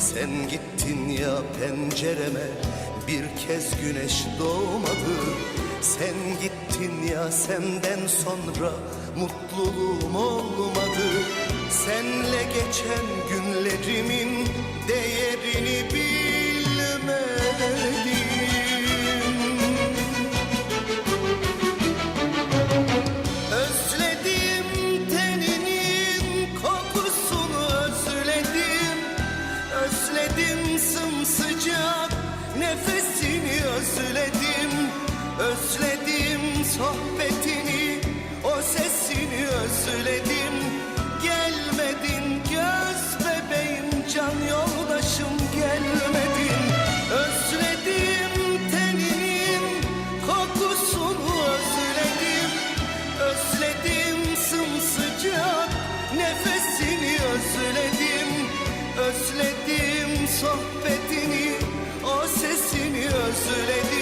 Sen gittin ya pencereme bir kez güneş doğmadı. Sen gittin ya senden sonra mutluluğum olmadı. Senle geçen günlerimin değerini bilmedim Sımsıcak nefesini özledim. Özledim sohbetini o sesini özledim özledim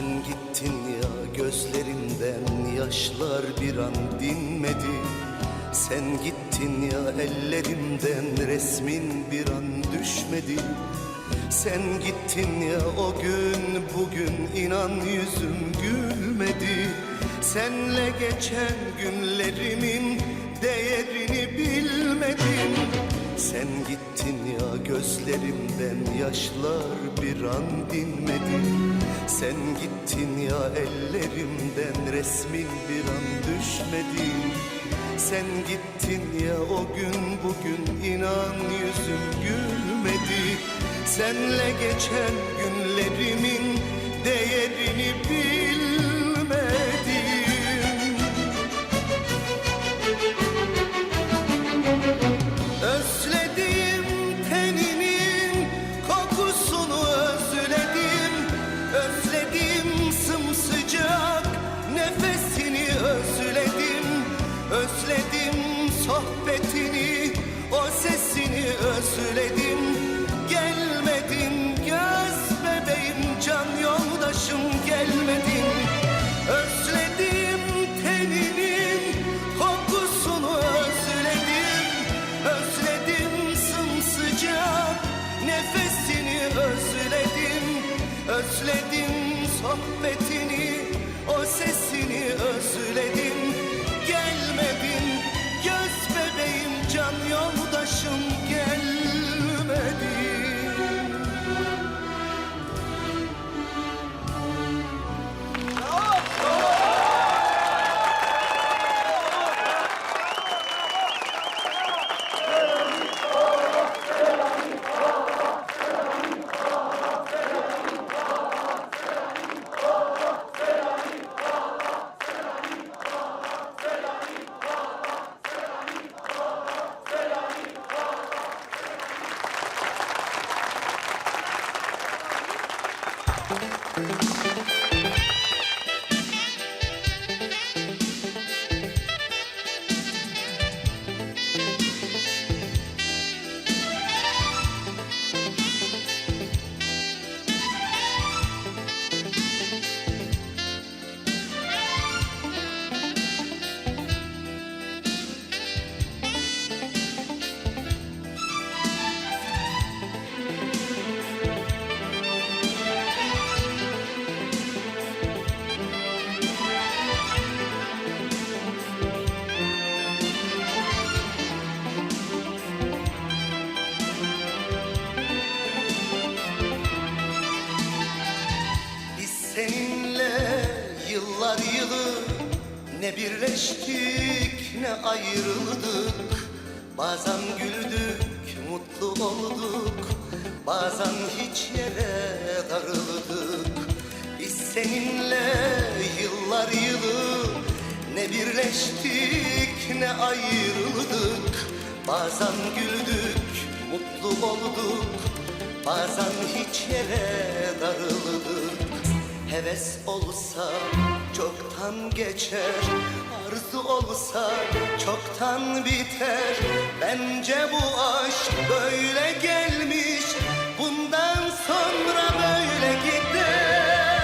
Sen gittin ya gözlerimden yaşlar bir an dinmedi. Sen gittin ya ellerimden resmin bir an düşmedi. Sen gittin ya o gün bugün inan yüzüm gülmedi. Senle geçen günlerimin değerini bilmedim sen gittin ya gözlerimden yaşlar bir an dinmedi. Sen gittin ya ellerimden resmin bir an düşmedi. Sen gittin ya o gün bugün inan yüzüm gülmedi. Senle geçen günlerimin yılı. Ne birleştik ne ayrıldık. Bazen güldük mutlu olduk. Bazen hiç yere darıldık. Biz seninle yıllar yılı. Ne birleştik ne ayrıldık. Bazen güldük mutlu olduk. Bazen hiç yere darıldık. Heves olsa çoktan geçer. Arzu olsa çoktan biter. Bence bu aşk böyle gelmiş. Bundan sonra böyle gider.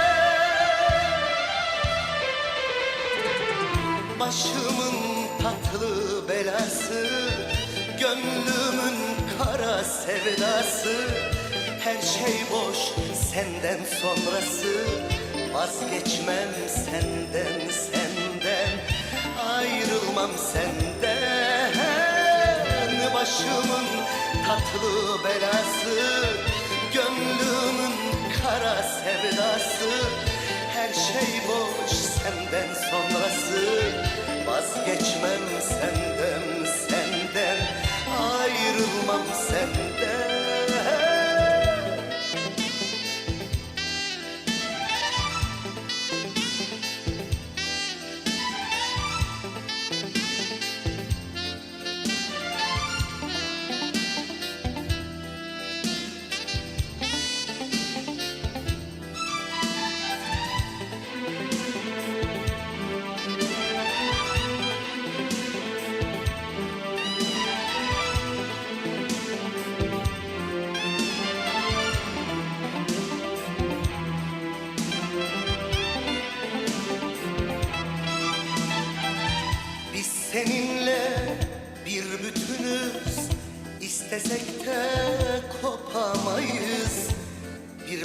Başımın tatlı belası Gönlümün kara sevdası. Her şey boş senden sonrası Vazgeçmem senden senden. Ayrılmam senden. Başımın tatlı belası Gönlümün kara sevdası. Her şey boş senden sonrası. Vazgeçmem senden senden. Ayrılmam senden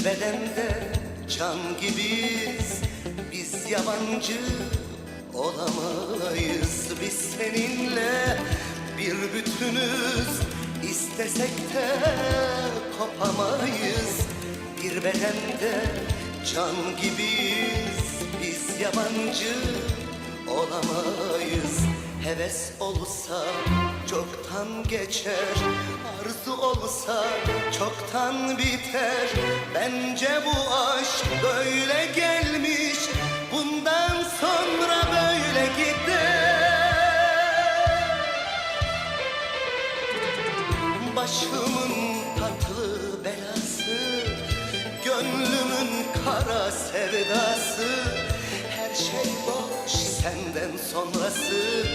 bedende can gibiyiz. Biz yabancı olamayız. Biz seninle bir bütünüz. İstesek de kopamayız. Bir bedende can gibiyiz. Biz yabancı olamayız. Heves olsa çoktan geçer Arzu olsa çoktan biter. Bence bu aşk böyle gelmiş Bundan sonra böyle gider. Başımın tatlı belası Gönlümün kara sevdası. Her şey boş senden sonrası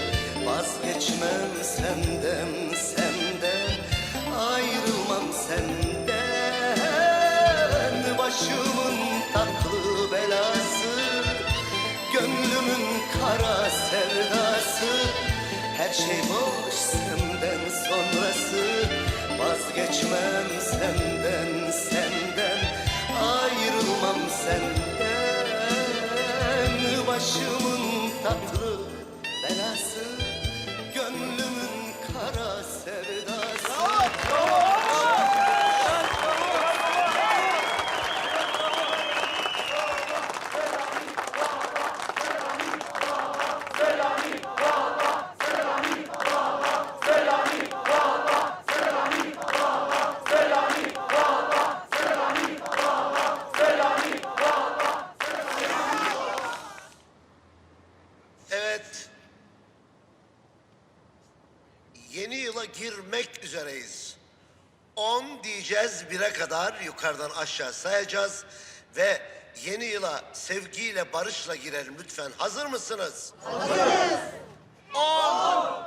Vazgeçmem senden sevdası Her şey boş senden sonrası. Vazgeçmem senden senden Ayrılmam senden. Başımın tatlı Yeni yıla girmek üzereyiz. 10 diyeceğiz 1'e kadar yukarıdan aşağı sayacağız ve yeni yıla sevgiyle barışla girelim lütfen. Hazır mısınız? Hazırız. 10